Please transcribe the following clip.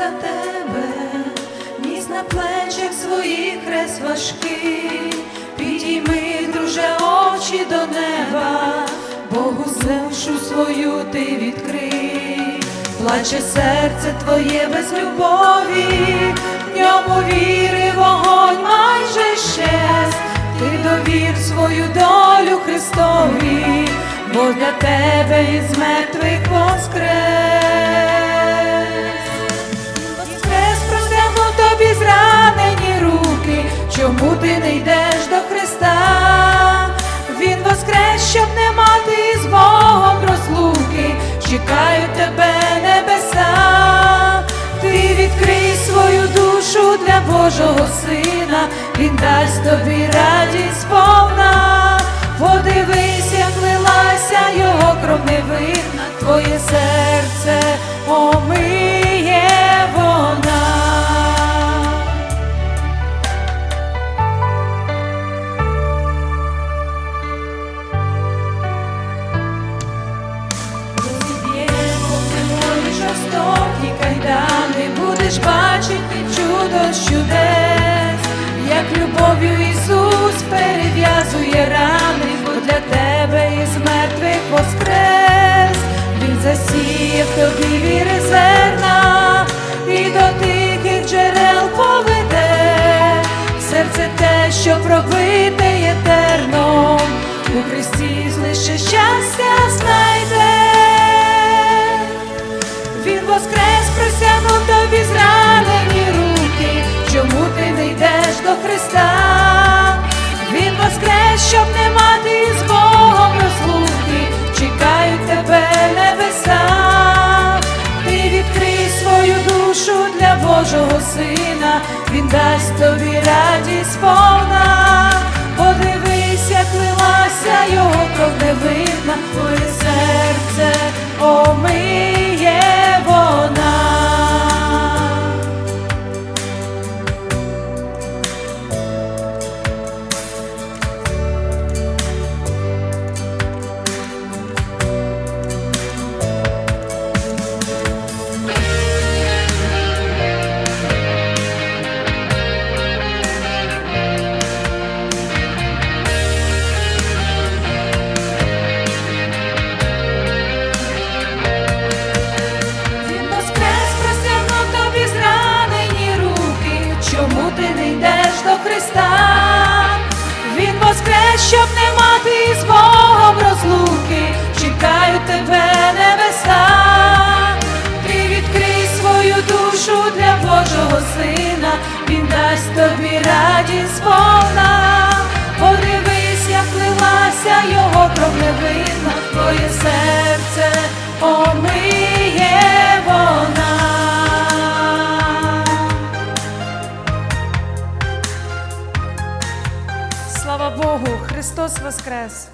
за тебе, ніс на плечах своїх хрест важкий, підійми, друже, очі до неба, Богу земшу свою ти відкрий, плаче серце твоє без любові, в ньому віри, вогонь майже щез, ти довір свою долю Христові, бо для тебе із мертвих воскрес. Для Божого Сина, Він дасть тобі радість повна, подивись, як лилася його кров невинна, твоє серце омиє вона. Розіб'ємо твої жорстокі кайдани, будеш бачити чудо чудес, як любов'ю Ісус перев'язує рани, бо для тебе із мертвих воскрес, Він засіяв тобі віри зерна, і до тихих джерел поведе, серце те, що пробите Христа? Він воскрес, щоб не мати з Богом розлуки, чекають тебе небеса, ти відкрий свою душу для Божого Сина, Він дасть тобі радість повна, невинна, твоє серце помиє вона. Слава Богу, Христос Воскрес!